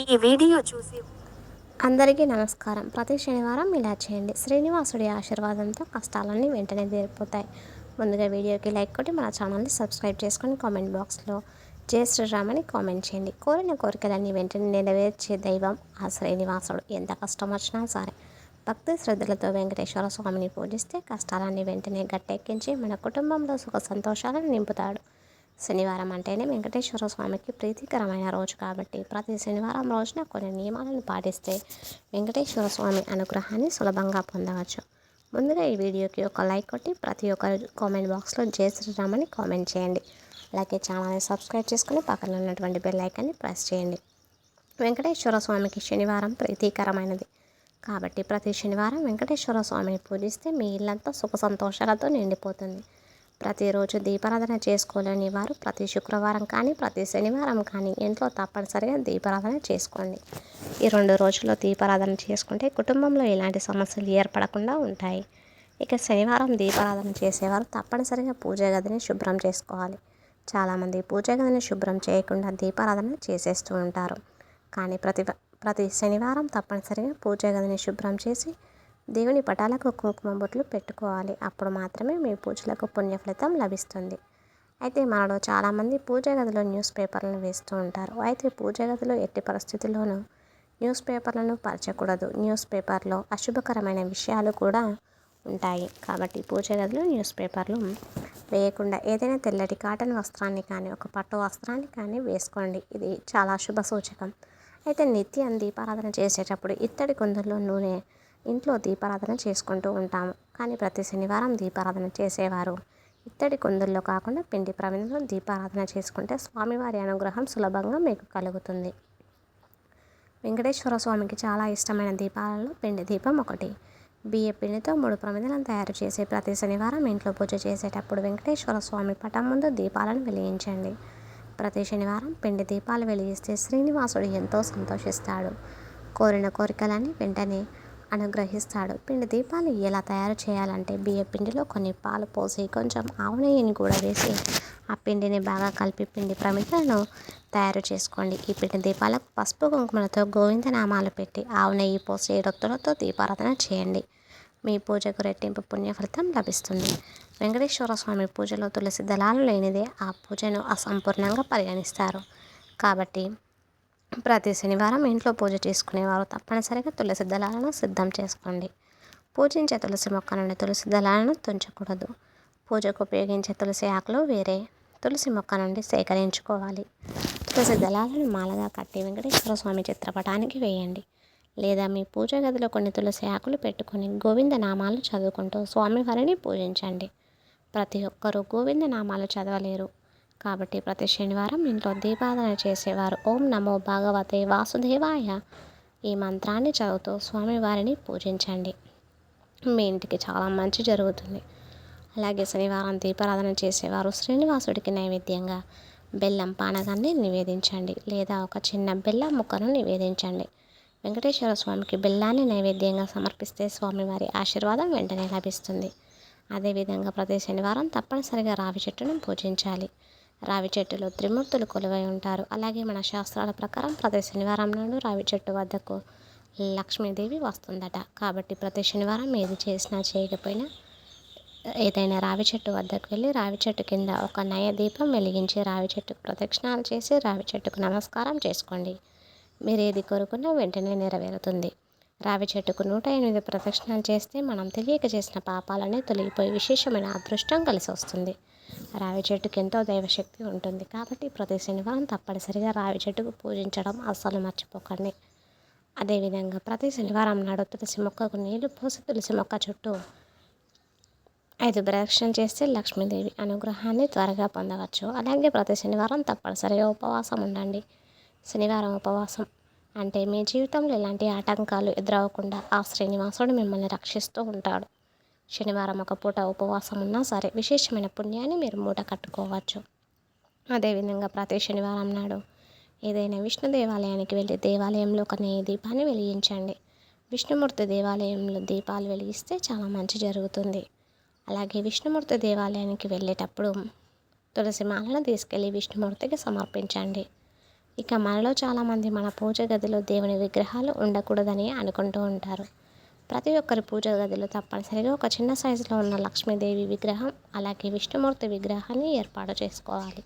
ఈ వీడియో చూసి అందరికీ నమస్కారం. ప్రతి శనివారం ఇలా చేయండి. శ్రీనివాసుడి ఆశీర్వాదంతో కష్టాలన్నీ వెంటనే తీరిపోతాయి. ముందుగా వీడియోకి లైక్ కొట్టి మన ఛానల్ని సబ్స్క్రైబ్ చేసుకొని కామెంట్ బాక్స్లో జయ శ్రీరామని కామెంట్ చేయండి. కోరిన కోరికలన్నీ వెంటనే నెరవేర్చే దైవం ఆ శ్రీనివాసుడు. ఎంత కష్టం వచ్చినా సరే భక్తి శ్రద్ధలతో వెంకటేశ్వర స్వామిని పూజిస్తే కష్టాలన్నీ వెంటనే గట్టెక్కించి మన కుటుంబంలో సుఖ సంతోషాలను నింపుతాడు. శనివారం అంటేనే వెంకటేశ్వర స్వామికి ప్రీతికరమైన రోజు కాబట్టి ప్రతి శనివారం రోజున కొన్ని నియమాలను పాటిస్తే వెంకటేశ్వర స్వామి అనుగ్రహాన్ని సులభంగా పొందవచ్చు. ముందుగా ఈ వీడియోకి ఒక లైక్ కొట్టి ప్రతి ఒక్కరు కామెంట్ బాక్స్లో జయ శ్రీరామని కామెంట్ చేయండి. అలాగే ఛానల్ని సబ్స్క్రైబ్ చేసుకుని పక్కన ఉన్నటువంటి బెల్ ఐకాన్ని ప్రెస్ చేయండి. వెంకటేశ్వర స్వామికి శనివారం ప్రీతికరమైనది కాబట్టి ప్రతి శనివారం వెంకటేశ్వర స్వామిని పూజిస్తే మీ ఇల్లంతా సుఖ సంతోషాలతో నిండిపోతుంది. ప్రతిరోజు దీపారాధన చేసుకోలేని వారు ప్రతి శుక్రవారం కానీ ప్రతి శనివారం కానీ ఇంట్లో తప్పనిసరిగా దీపారాధన చేసుకోండి. ఈ రెండు రోజుల్లో దీపారాధన చేసుకుంటే కుటుంబంలో ఎలాంటి సమస్యలు ఏర్పడకుండా ఉంటాయి. ఇక శనివారం దీపారాధన చేసేవారు తప్పనిసరిగా పూజ గదిని శుభ్రం చేసుకోవాలి. చాలామంది పూజ గదిని శుభ్రం చేయకుండా దీపారాధన చేసేస్తూ ఉంటారు. కానీ ప్రతి ప్రతి శనివారం తప్పనిసరిగా పూజ గదిని శుభ్రం చేసి దేవుని పటాలకు కుంకుమ బొట్లు పెట్టుకోవాలి. అప్పుడు మాత్రమే మీ పూజలకు పుణ్య ఫలితం లభిస్తుంది. అయితే మనలో చాలామంది పూజ గదిలో న్యూస్ పేపర్లను వేస్తూ ఉంటారు. అయితే పూజ గదిలో ఎట్టి పరిస్థితుల్లోనూ న్యూస్ పేపర్లను పరచకూడదు. న్యూస్ పేపర్లో అశుభకరమైన విషయాలు కూడా ఉంటాయి. కాబట్టి పూజ గదిలో న్యూస్ పేపర్లు వేయకుండా ఏదైనా తెల్లటి కాటన్ వస్త్రాన్ని కానీ ఒక పట్టు వస్త్రాన్ని కానీ వేసుకోండి. ఇది చాలా శుభ సూచకం. అయితే నిత్యం దీపారాధన చేసేటప్పుడు ఇత్తడి కుందుల్లో నూనె ఇంట్లో దీపారాధన చేసుకుంటూ ఉంటాము. కానీ ప్రతి శనివారం దీపారాధన చేసేవారు. ఇత్తడి కుందుల్లో కాకుండా పిండి ప్రమిదలో దీపారాధన చేసుకుంటే స్వామివారి అనుగ్రహం సులభంగా మీకు కలుగుతుంది. వెంకటేశ్వర స్వామికి చాలా ఇష్టమైన దీపాలలో పిండి దీపం ఒకటి. బియ్య పిండితో మూడు ప్రమిదలను తయారు చేసి ప్రతి శనివారం ఇంట్లో పూజ చేసేటప్పుడు వెంకటేశ్వర స్వామి పటం ముందు దీపాలను వెలిగించండి. ప్రతి శనివారం పిండి దీపాలు వెలిగిస్తే శ్రీనివాసుడు ఎంతో సంతోషిస్తాడు. కోరిన కోరికలని వెంటనే అనుగ్రహిస్తాడు. పిండి దీపాలు ఎలా తయారు చేయాలంటే బియ్య పిండిలో కొన్ని పాలు పోసి కొంచెం ఆవు నెయ్యిని కూడా వేసి ఆ పిండిని బాగా కలిపి పిండి ప్రమిదలను తయారు చేసుకోండి. ఈ పిండి దీపాలకు పసుపు కుంకుమలతో గోవిందనామాలు పెట్టి ఆవు నెయ్యి పోసి ఏడొత్తులతో దీపారాధన చేయండి. మీ పూజకు రెట్టింపు పుణ్యఫలితం లభిస్తుంది. వెంకటేశ్వర స్వామి పూజలో తులసి దళాలు లేనిదే ఆ పూజను అసంపూర్ణంగా పరిగణిస్తారు. కాబట్టి ప్రతి శనివారం ఇంట్లో పూజ చేసుకునేవారు. తప్పనిసరిగా తులసి దళాలను సిద్ధం చేసుకోండి. పూజించే తులసి మొక్క నుండి తులసి దళాలను తుంచకూడదు. పూజకు ఉపయోగించే తులసి ఆకులు వేరే. తులసి మొక్క నుండి సేకరించుకోవాలి. తులసి దళాలను మాలగా కట్టి వెంకటేశ్వర స్వామి చిత్రపటానికి వేయండి. లేదా మీ పూజ గదిలో కొన్ని తులసి ఆకులు పెట్టుకొని గోవింద నామాలు చదువుకుంటూ స్వామివారిని పూజించండి. ప్రతి ఒక్కరూ గోవింద నామాలు చదవలేరు. కాబట్టి ప్రతి శనివారం ఇంట్లో దీపారాధన చేసేవారు. ఓం నమో భాగవతే వాసుదేవాయ. ఈ మంత్రాన్ని చదువుతూ స్వామివారిని పూజించండి. మీ ఇంటికి చాలా మంచి జరుగుతుంది. అలాగే శనివారం దీపారాధన చేసేవారు శ్రీనివాసుడికి నైవేద్యంగా బెల్లం పానకాన్ని నివేదించండి లేదా ఒక చిన్న బెల్లం ముక్కను నివేదించండి. వెంకటేశ్వర స్వామికి బెల్లాన్ని నైవేద్యంగా సమర్పిస్తే స్వామివారి ఆశీర్వాదం వెంటనే లభిస్తుంది. అదేవిధంగా ప్రతి శనివారం తప్పనిసరిగా రావి చెట్టును పూజించాలి. రావి చెట్టులో త్రిమూర్తులు కొలువై ఉంటారు. అలాగే మన శాస్త్రాల ప్రకారం ప్రతి శనివారం నాడు రావి చెట్టు వద్దకు లక్ష్మీదేవి వస్తుందట. కాబట్టి ప్రతి శనివారం ఏది చేసినా చేయకపోయినా ఏదైనా రావి చెట్టు వద్దకు వెళ్ళి రావి చెట్టు కింద ఒక నయ దీపం వెలిగించి రావి చెట్టుకు ప్రదక్షిణాలు చేసి రావి చెట్టుకు నమస్కారం చేసుకోండి. మీరు ఏది కోరుకున్నా వెంటనే నెరవేరుతుంది. రావి చెట్టుకు నూట ఎనిమిది ప్రదక్షిణాలు చేస్తే మనం తెలియక చేసిన పాపాలనే తొలగిపోయి విశేషమైన అదృష్టం కలిసి వస్తుంది. రావి చెట్టుకి ఎంతో దైవశక్తి ఉంటుంది కాబట్టి ప్రతి శనివారం తప్పనిసరిగా రావి చెట్టుకు పూజించడం అస్సలు మర్చిపోకండి. అదేవిధంగా ప్రతి శనివారం నాడు తులసి మొక్కకు నీళ్ళు పోసి తులసి మొక్క చుట్టూ ఐదు ప్రదక్షిణ చేస్తే లక్ష్మీదేవి అనుగ్రహాన్ని త్వరగా పొందవచ్చు. అలాగే ప్రతి శనివారం తప్పనిసరిగా ఉపవాసం ఉండండి. శనివారం ఉపవాసం అంటే మీ జీవితంలో ఎలాంటి ఆటంకాలు ఎదురవ్వకుండా ఆ శ్రీనివాసుడు మిమ్మల్ని రక్షిస్తూ ఉంటాడు. శనివారం ఒక పూట ఉపవాసం ఉన్నా సరే విశేషమైన పుణ్యాన్ని మీరు మూట కట్టుకోవచ్చు. అదేవిధంగా ప్రతి శనివారం నాడు ఏదైనా విష్ణు దేవాలయానికి వెళ్ళి దేవాలయంలో ఒక నెయ్యి దీపాన్ని వెలిగించండి. విష్ణుమూర్తి దేవాలయంలో దీపాలు వెలిగిస్తే చాలా మంచి జరుగుతుంది. అలాగే విష్ణుమూర్తి దేవాలయానికి వెళ్ళేటప్పుడు తులసి మాలను తీసుకెళ్ళి విష్ణుమూర్తికి సమర్పించండి. ఇక మనలో చాలామంది మన పూజ గదిలో దేవుని విగ్రహాలు ఉండకూడదని అనుకుంటూ ఉంటారు. ప్రతి ఒక్కరి పూజ గదిలో తప్పనిసరిగా ఒక చిన్న సైజులో ఉన్న లక్ష్మీదేవి విగ్రహం అలాగే విష్ణుమూర్తి విగ్రహాన్ని ఏర్పాటు చేసుకోవాలి.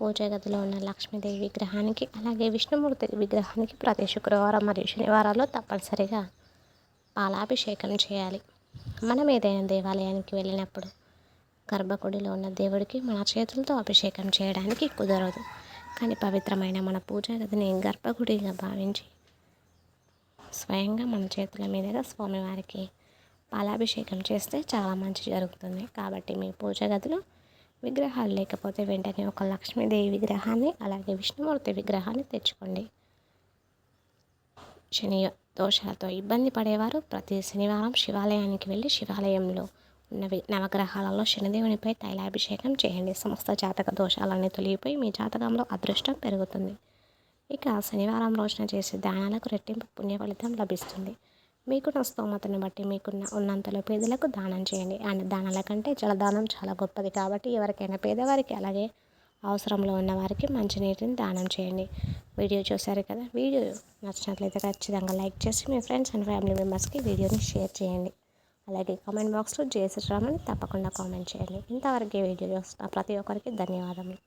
పూజ గదిలో ఉన్న లక్ష్మీదేవి విగ్రహానికి అలాగే విష్ణుమూర్తి విగ్రహానికి ప్రతి శుక్రవారం మరియు శనివారాల్లో తప్పనిసరిగా పాలాభిషేకం చేయాలి. మనం ఏదైనా దేవాలయానికి వెళ్ళినప్పుడు గర్భగుడిలో ఉన్న దేవుడికి మన చేతులతో అభిషేకం చేయడానికి కుదరదు. కానీ పవిత్రమైన మన పూజా గదిని గర్భగుడిగా భావించి స్వయంగా మన చేతుల మీదుగా స్వామివారికి పాలాభిషేకం చేస్తే చాలా మంచి జరుగుతుంది. కాబట్టి మీ పూజ గదిలో విగ్రహాలు లేకపోతే వెంటనే ఒక లక్ష్మీదేవి విగ్రహాన్ని అలాగే విష్ణుమూర్తి విగ్రహాన్ని తెచ్చుకోండి. శని దోషాలతో ఇబ్బంది పడేవారు ప్రతి శనివారం శివాలయానికి వెళ్ళి శివాలయంలో ఉన్నవి నవగ్రహాలలో శనిదేవునిపై తైలాభిషేకం చేయండి. సమస్త జాతక దోషాలన్నీ తొలగిపోయి మీ జాతకంలో అదృష్టం పెరుగుతుంది. ఇక శనివారం రోజున చేసే దానాలకు రెట్టింపు పుణ్య ఫలితం లభిస్తుంది. మీకున్న స్తోమతను బట్టి మీకున్న ఉన్నంతలో పేదలకు దానం చేయండి. అండ్ దానాల కంటే జలదానం చాలా గొప్పది కాబట్టి ఎవరికైనా పేదవారికి అలాగే అవసరంలో ఉన్నవారికి మంచినీటిని దానం చేయండి. వీడియో చూసారు కదా? వీడియో నచ్చినట్లయితే ఖచ్చితంగా లైక్ చేసి మీ ఫ్రెండ్స్ అండ్ ఫ్యామిలీ మెంబర్స్కి వీడియోని షేర్ చేయండి. అలాగే కామెంట్ బాక్స్లో జేసీ రామని తప్పకుండా కామెంట్ చేయండి. ఇంతవరకు వీడియో చూస్తున్న ప్రతి ఒక్కరికి ధన్యవాదములు.